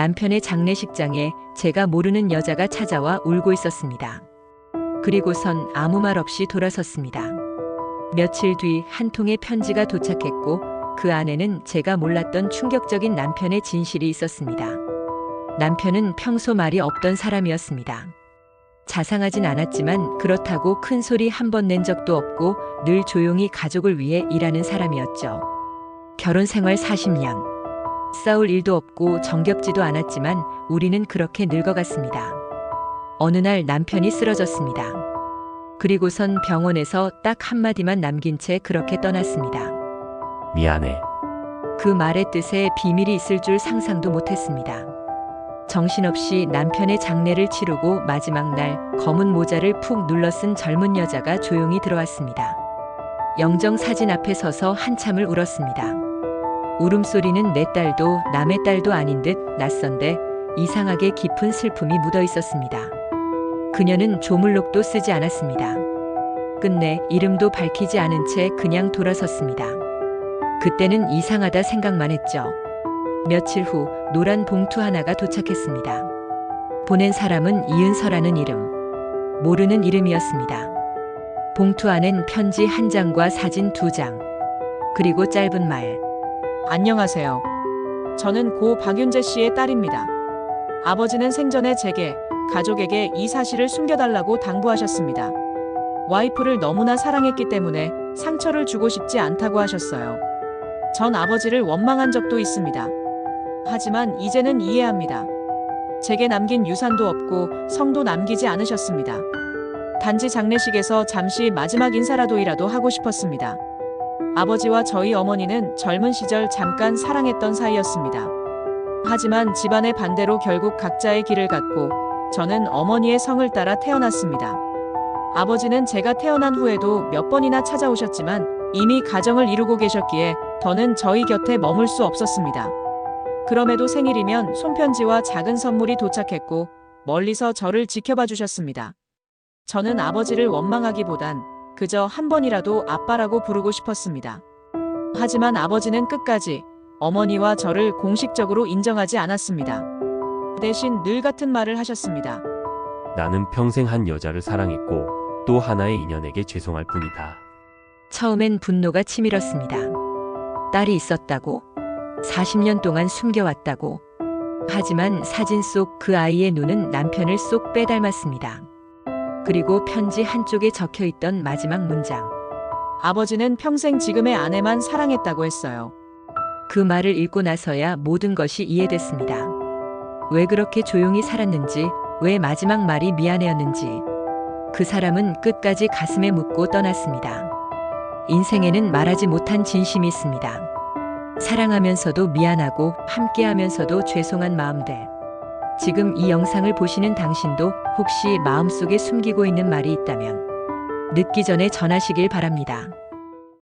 남편의 장례식장에 제가 모르는 여자가 찾아와 울고 있었습니다. 그리고선 아무 말 없이 돌아섰습니다. 며칠 뒤 한 통의 편지가 도착했고 그 안에는 제가 몰랐던 충격적인 남편의 진실이 있었습니다. 남편은 평소 말이 없던 사람이었습니다. 자상하진 않았지만 그렇다고 큰 소리 한 번 낸 적도 없고 늘 조용히 가족을 위해 일하는 사람이었죠. 결혼 생활 40년. 싸울 일도 없고 정겹지도 않았지만 우리는 그렇게 늙어갔습니다. 어느 날 남편이 쓰러졌습니다. 그리고선 병원에서 딱 한마디만 남긴 채 그렇게 떠났습니다. 미안해. 그 말의 뜻에 비밀이 있을 줄 상상도 못했습니다. 정신없이 남편의 장례를 치르고 마지막 날 검은 모자를 푹 눌러 쓴 젊은 여자가 조용히 들어왔습니다. 영정 사진 앞에 서서 한참을 울었습니다. 울음소리는 내 딸도 남의 딸도 아닌 듯 낯선데 이상하게 깊은 슬픔이 묻어 있었습니다. 그녀는 조물록도 쓰지 않았습니다. 끝내 이름도 밝히지 않은 채 그냥 돌아섰습니다. 그때는 이상하다 생각만 했죠. 며칠 후 노란 봉투 하나가 도착했습니다. 보낸 사람은 이은서라는 이름. 모르는 이름이었습니다. 봉투 안엔 편지 한 장과 사진 두 장. 그리고 짧은 말. 안녕하세요. 저는 고 박윤재 씨의 딸입니다. 아버지는 생전에 제게 가족에게 이 사실을 숨겨달라고 당부하셨습니다. 와이프를 너무나 사랑했기 때문에 상처를 주고 싶지 않다고 하셨어요. 전 아버지를 원망한 적도 있습니다. 하지만 이제는 이해합니다. 제게 남긴 유산도 없고 성도 남기지 않으셨습니다. 단지 장례식에서 잠시 마지막 인사라도이라도 하고 싶었습니다. 아버지와 저희 어머니는 젊은 시절 잠깐 사랑했던 사이였습니다. 하지만 집안의 반대로 결국 각자의 길을 갔고 저는 어머니의 성을 따라 태어났습니다. 아버지는 제가 태어난 후에도 몇 번이나 찾아오셨지만 이미 가정을 이루고 계셨기에 더는 저희 곁에 머물 수 없었습니다. 그럼에도 생일이면 손편지와 작은 선물이 도착했고 멀리서 저를 지켜봐 주셨습니다. 저는 아버지를 원망하기보단 그저 한 번이라도 아빠라고 부르고 싶었습니다. 하지만 아버지는 끝까지 어머니와 저를 공식적으로 인정하지 않았습니다. 대신 늘 같은 말을 하셨습니다. 나는 평생 한 여자를 사랑했고 또 하나의 인연에게 죄송할 뿐이다. 처음엔 분노가 치밀었습니다. 딸이 있었다고? 40년 동안 숨겨왔다고? 하지만 사진 속 그 아이의 눈은 남편을 쏙 빼닮았습니다. 그리고 편지 한쪽에 적혀 있던 마지막 문장. 아버지는 평생 지금의 아내만 사랑했다고 했어요. 그 말을 읽고 나서야 모든 것이 이해됐습니다. 왜 그렇게 조용히 살았는지, 왜 마지막 말이 미안해였는지. 그 사람은 끝까지 가슴에 묻고 떠났습니다. 인생에는 말하지 못한 진심이 있습니다. 사랑하면서도 미안하고 함께하면서도 죄송한 마음들. 지금 이 영상을 보시는 당신도 혹시 마음속에 숨기고 있는 말이 있다면 늦기 전에 전하시길 바랍니다.